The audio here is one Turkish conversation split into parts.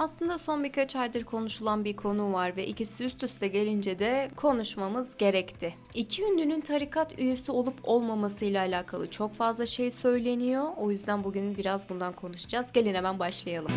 Aslında son birkaç aydır konuşulan bir konu var ve ikisi üst üste gelince de konuşmamız gerekti. İki ünlünün tarikat üyesi olup olmamasıyla alakalı çok fazla şey söyleniyor. O yüzden bugün biraz bundan konuşacağız. Gelin hemen başlayalım.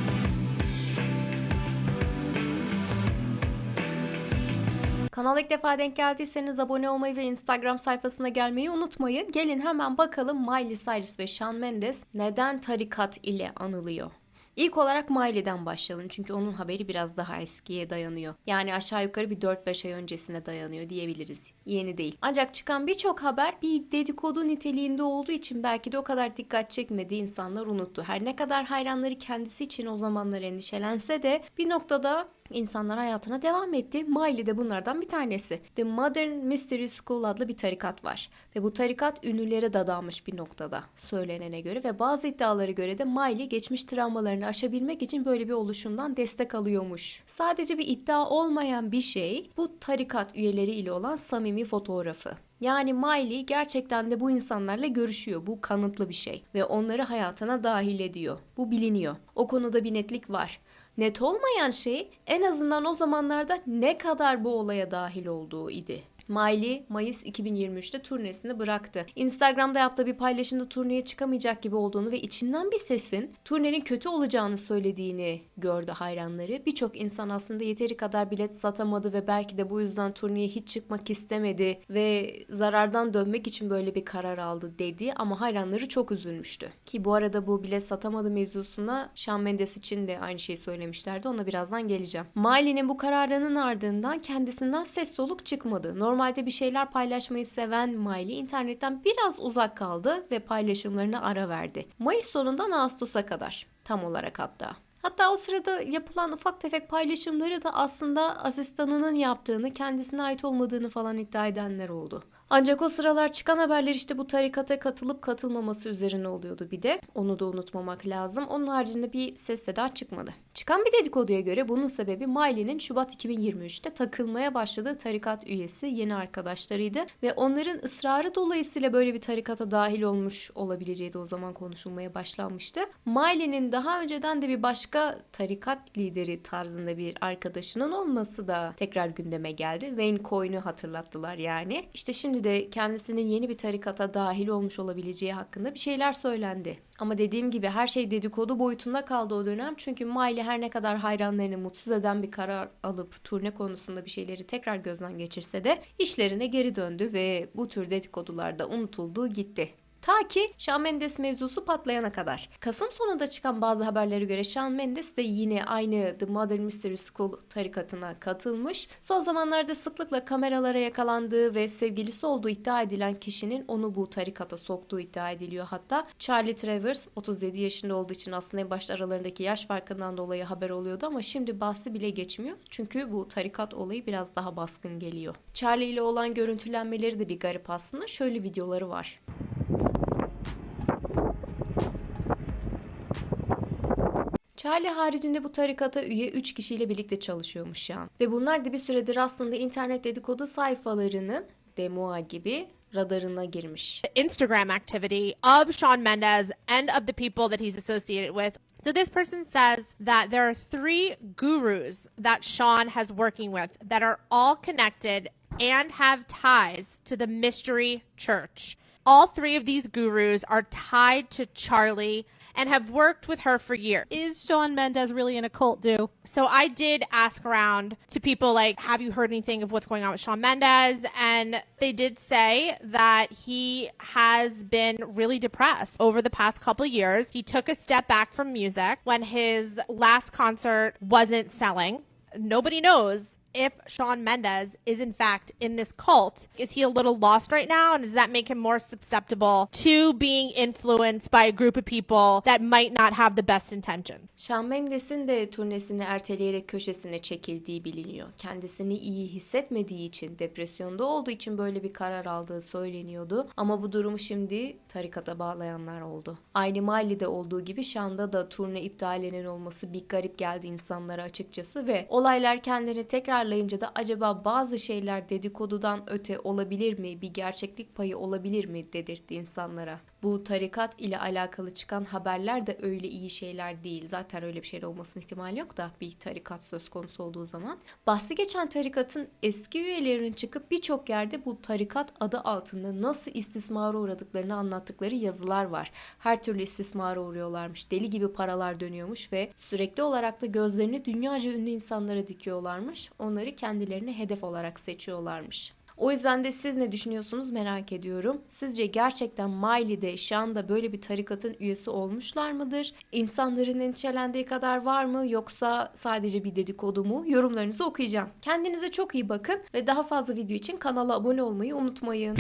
Kanala ilk defa denk geldiyseniz abone olmayı ve Instagram sayfasına gelmeyi unutmayın. Gelin hemen bakalım Miley Cyrus ve Shawn Mendes neden tarikat ile anılıyor. İlk olarak Miley'den başlayalım çünkü onun haberi biraz daha eskiye dayanıyor. Yani aşağı yukarı bir 4-5 ay öncesine dayanıyor diyebiliriz. Yeni değil. Ancak çıkan birçok haber bir dedikodu niteliğinde olduğu için belki de o kadar dikkat çekmedi insanlar unuttu. Her ne kadar hayranları kendisi için o zamanlar endişelense de bir noktada insanlar hayatına devam etti. Miley de bunlardan bir tanesi. The Modern Mystery School adlı bir tarikat var. Ve bu tarikat ünlülere dadanmış bir noktada söylenene göre ve bazı iddialara göre de Miley geçmiş travmalarını aşabilmek için böyle bir oluşumdan destek alıyormuş. Sadece bir iddia olmayan bir şey bu tarikat üyeleri ile olan samimi fotoğrafı. Yani Miley gerçekten de bu insanlarla görüşüyor. Bu kanıtlı bir şey ve onları hayatına dahil ediyor. Bu biliniyor. O konuda bir netlik var. Net olmayan şey en azından o zamanlarda ne kadar bu olaya dahil olduğu idi. Miley Mayıs 2023'te turnesini bıraktı. Instagram'da yaptığı bir paylaşımda turneye çıkamayacak gibi olduğunu ve içinden bir sesin turnenin kötü olacağını söylediğini gördü hayranları. Birçok insan aslında yeteri kadar bilet satamadı ve belki de bu yüzden turneye hiç çıkmak istemedi ve zarardan dönmek için böyle bir karar aldı dedi ama hayranları çok üzülmüştü. Ki bu arada bu bilet satamadı mevzusuna Shawn Mendes için de aynı şeyi söylemişlerdi. Ona birazdan geleceğim. Miley'nin bu kararının ardından kendisinden ses soluk çıkmadı. Normalde bir şeyler paylaşmayı seven Miley internetten biraz uzak kaldı ve paylaşımlarına ara verdi. Mayıs sonundan Ağustos'a kadar tam olarak hatta. Hatta o sırada yapılan ufak tefek paylaşımları da aslında asistanının yaptığını, kendisine ait olmadığını falan iddia edenler oldu. Ancak o sıralar çıkan haberler işte bu tarikata katılıp katılmaması üzerine oluyordu bir de. Onu da unutmamak lazım. Onun haricinde bir ses seda çıkmadı. Çıkan bir dedikoduya göre bunun sebebi Miley'nin Şubat 2023'te takılmaya başladığı tarikat üyesi yeni arkadaşlarıydı ve onların ısrarı dolayısıyla böyle bir tarikata dahil olmuş olabileceği de o zaman konuşulmaya başlanmıştı. Miley'nin daha önceden de bir başka tarikat lideri tarzında bir arkadaşının olması da tekrar gündeme geldi. Wayne Coyne'u hatırlattılar yani. İşte şimdi de kendisinin yeni bir tarikata dahil olmuş olabileceği hakkında bir şeyler söylendi. Ama dediğim gibi her şey dedikodu boyutunda kaldı o dönem. Çünkü Miley her ne kadar hayranlarını mutsuz eden bir karar alıp turne konusunda bir şeyleri tekrar gözden geçirse de işlerine geri döndü ve bu tür dedikodularda unutuldu gitti. Ta ki Shawn Mendes mevzusu patlayana kadar. Kasım sonunda çıkan bazı haberlere göre Shawn Mendes de yine aynı The Modern Mystery School tarikatına katılmış. Son zamanlarda sıklıkla kameralara yakalandığı ve sevgilisi olduğu iddia edilen kişinin onu bu tarikata soktuğu iddia ediliyor hatta. Charlie Travers 37 yaşında olduğu için aslında en başta aralarındaki yaş farkından dolayı haber oluyordu ama şimdi bahsi bile geçmiyor. Çünkü bu tarikat olayı biraz daha baskın geliyor. Charlie ile olan görüntülenmeleri de bir garip aslında. Şöyle videoları var. Charlie haricinde bu tarikata üye 3 kişiyle birlikte çalışıyormuş şu an. Ve bunlar da bir süredir aslında internet dedikodu sayfalarının Demoa gibi radarına girmiş. Instagram activity of Sean Mendez and of the people that he's associated with. So this person says that there are three gurus that Sean has working with that are all connected and have ties to the mystery church. All three of these gurus are tied to Charlie and have worked with her for years. Is Sean Mendez really in a cult, do? So I did ask around to people like, have you heard anything of what's going on with Shawn Mendes? And they did say that he has been really depressed over the past couple years. He took a step back from music when his last concert wasn't selling. Nobody knows if Shawn Mendes is in fact in this cult. Is he a little lost right now? And does that make him more susceptible to being influenced by a group of people that might not have the best intention? Shawn Mendes'in de turnesini erteleyerek köşesine çekildiği biliniyor. Kendisini iyi hissetmediği için, depresyonda olduğu için böyle bir karar aldığı söyleniyordu. Ama bu durumu şimdi tarikata bağlayanlar oldu. Aynı Miley'de olduğu gibi Shawn'da da turne iptalinin olması bir garip geldi insanlara açıkçası ve olaylar kendini tekrarlayınca da acaba bazı şeyler dedikodudan öte olabilir mi, bir gerçeklik payı olabilir mi dedirtti insanlara. Bu tarikat ile alakalı çıkan haberler de öyle iyi şeyler değil. Zaten öyle bir şey olmasının ihtimali yok da bir tarikat söz konusu olduğu zaman. Bahsi geçen tarikatın eski üyelerinin çıkıp birçok yerde bu tarikat adı altında nasıl istismara uğradıklarını anlattıkları yazılar var. Her türlü istismara uğruyorlarmış. Deli gibi paralar dönüyormuş ve sürekli olarak da gözlerini dünyaca ünlü insanlara dikiyorlarmış. Onları kendilerine hedef olarak seçiyorlarmış. O yüzden de siz ne düşünüyorsunuz merak ediyorum. Sizce gerçekten Miley de Sean da böyle bir tarikatın üyesi olmuşlar mıdır? İnsanların endişelendiği kadar var mı yoksa sadece bir dedikodu mu? Yorumlarınızı okuyacağım. Kendinize çok iyi bakın ve daha fazla video için kanala abone olmayı unutmayın.